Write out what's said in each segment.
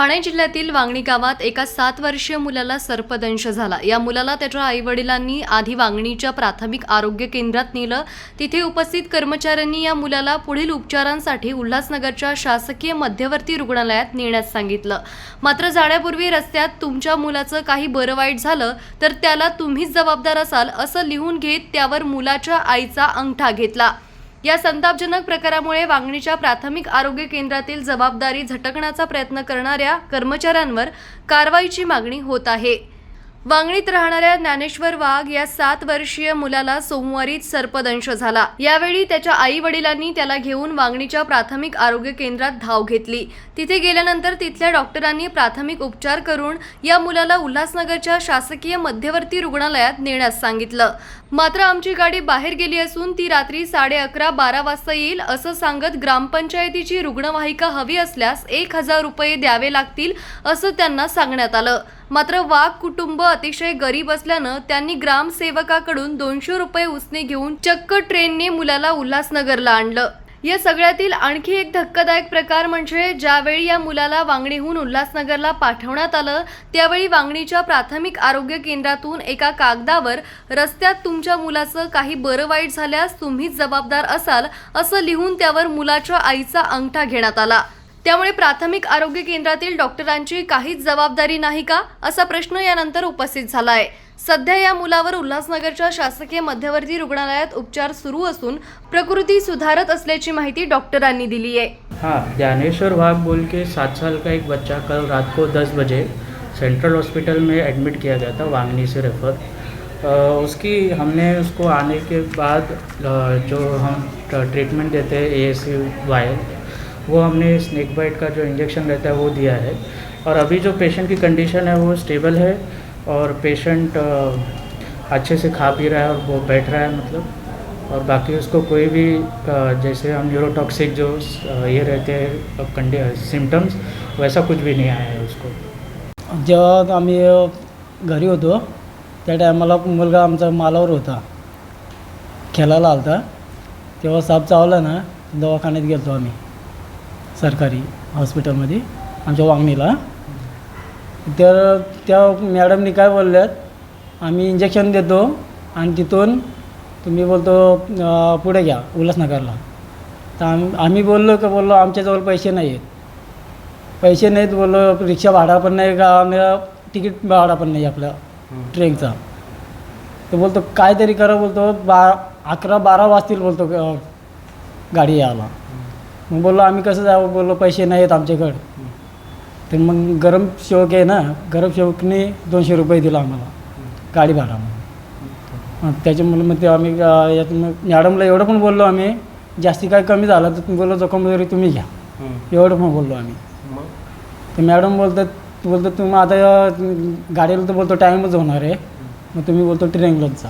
ठाणे जिल्ह्यातील वांगणी गावात एका सात वर्षीय मुलाला सर्पदंश झाला. या मुलाला त्याच्या आईवडिलांनी आधी वांगणीच्या प्राथमिक आरोग्य केंद्रात नेलं. तिथे उपस्थित कर्मचाऱ्यांनी या मुलाला पुढील उपचारांसाठी उल्हासनगरच्या शासकीय मध्यवर्ती रुग्णालयात नेण्यास सांगितलं. मात्र जाण्यापूर्वी रस्त्यात तुमच्या मुलाचं काही बरं वाईट झालं तर त्याला तुम्हीच जबाबदार असाल असं लिहून घेत त्यावर मुलाच्या आईचा अंगठा घेतला. या संतापजनक प्रकारामुळे वांगणीच्या प्राथमिक आरोग्य केंद्रातील जबाबदारी झटकण्याचा प्रयत्न करणाऱ्या कर्मचाऱ्यांवर कारवाईची मागणी होत आहे. वांगणीत राहणाऱ्या ज्ञानेश्वर वाघ या सात वर्षीय मुलाला सोमवारीच सर्पदंश झाला. यावेळी त्याच्या आई वडिलांनी त्याला घेऊन वांगणीच्या प्राथमिक आरोग्य केंद्रात धाव घेतली. तिथे गेल्यानंतर तिथल्या डॉक्टरांनी प्राथमिक उपचार करून या मुलाला उल्हासनगरच्या शासकीय मध्यवर्ती रुग्णालयात नेण्यास सांगितलं. मात्र आमची गाडी बाहेर गेली असून ती रात्री साडे अकरा बारा वाजता येईल असं सांगत ग्रामपंचायतीची रुग्णवाहिका हवी असल्यास एक हजार रुपये द्यावे लागतील असं त्यांना सांगण्यात आलं. मात्र वाघ कुटुंब अतिशय गरीब असल्यानं त्यांनी ग्रामसेवकाकडून दोनशे रुपये उसने घेऊन चक्क ट्रेनने मुलाला उल्हासनगरला आणलं. या सगळ्यातील आणखी एक धक्कादायक प्रकार म्हणजे ज्यावेळी या मुलाला वांगणीहून उल्हासनगरला पाठवण्यात आलं त्यावेळी वांगणीच्या प्राथमिक आरोग्य केंद्रातून एका कागदावर रस्त्यात तुमच्या मुलाचं काही बरं वाईट झाल्यास तुम्हीच जबाबदार असाल असं लिहून त्यावर मुलाच्या आईचा अंगठा घेण्यात आला. त्यामुळे प्राथमिक आरोग्य केंद्रातील डॉक्टरांची काहीच जबाबदारी नाही का असा प्रश्न यानंतर उपस्थित झाला आहे सध्या या मुलावर उल्हासनगरच्या शासकीय मध्यवर्ती रुग्णालयात उपचार सुरू असून प्रकृती सुधारत असल्याची माहिती डॉक्टरांनी दिली आहे. हाँ ज्ञानेश्वर भाग बोल के सात साल का एक बच्चा कल रात को दस बजे सेंट्रल हॉस्पिटल में एडमिट किया गया था वांगनी से रेफर अ, उसकी हमने उसको आने के बाद अ, जो हम ट्रीटमेंट देते हैं ए एस वाई वो हमने स्नेक बाइट का जो इंजेक्शन रहता है वो दिया है। और अभी जो पेशेंट की कंडीशन है वो स्टेबल है और पेशेंट अच्छे से खा पी रहा है और वो बैठ रहा है मतलब। और बाकी उसको कोई भी जैसे हम न्यूरोटॉक्सिक जो ये रहते हैं कंडी सिम्टम्स वैसा कुछ भी नहीं आया है उसको। जेव्हा आम्ही घरी होतो त्या टायमाला मुलगा आमचा मालावर होता खेळायला आलता तेव्हा साप चावला ना दवाखान्यात गेलो आम्ही. सरकारी हॉस्पिटलमध्ये आमच्या वांगणीला. तर त्या मॅडमनी काय बोलल्यात आम्ही इंजेक्शन देतो आणि तिथून तुम्ही बोलतो पुढे घ्या उल्हासनगरला. तर आम आम्ही बोललो का बोललो आमच्याजवळ पैसे नाही आहेत पैसे नाहीत बोललो रिक्षा भाडा पण नाही का आम्हाला तिकीट भाडा पण नाही आपल्या ट्रेनचा. तर बोलतो काहीतरी करा बोलतो बा अकरा बारा वाजतील बोलतो गाडी यायला. मग बोललो आम्ही कसं जावं बोललो पैसे नाही आहेत आमच्याकडे. तर मग गरम शेवक आहे ना गरम शेवकने दोनशे रुपये दिला आम्हाला गाडी भाडा म्हणून मग त्याच्यामुळे मग ते आम्ही अ, यात मग मॅडमला एवढं पण बोललो आम्ही जास्ती काय कमी झालं तर बोललो जखम वगैरे तुम्ही घ्या. एवढं पण बोललो आम्ही. तर मॅडम बोलतात बोलतो तुम्ही आता गाडीला तर बोलतो टाईमच होणार आहे. मग तुम्ही बोलतो ट्रेनलाच जा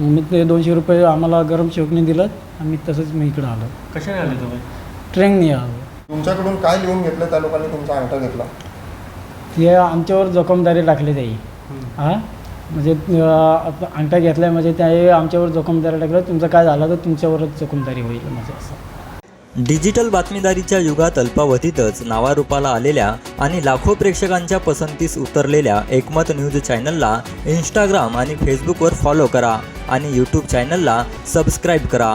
मग मी ते दोनशे रुपये आम्हाला गरम शेवकने दिलं आम्ही तसंच मी इकडं आलो. कशाने आले तुम्ही? ट्रेनने आलो. तुमच्याकडून काय लिहून घेतलं त्या लोकांनी तुमचा अंगठा घेतला? ते आमच्यावर जोखमदारी टाकली त्याही हां? म्हणजे अं, अंगठा घेतला आहे म्हणजे त्याही आमच्यावर जोखमदारी टाकलं तुमचं काय झालं तर तुमच्यावरच जोखमदारी होईल म्हणजे असं. डिजिटल बातमीदारीच्या युगात अल्पावधीतच नावारूपाला आलेल्या आणि लाखो प्रेक्षकांच्या पसंतीस उतरलेल्या एकमत न्यूज चॅनलला इंस्टाग्राम आणि फेसबुकवर फॉलो करा आणि यूट्यूब चॅनलला सबस्क्राईब करा.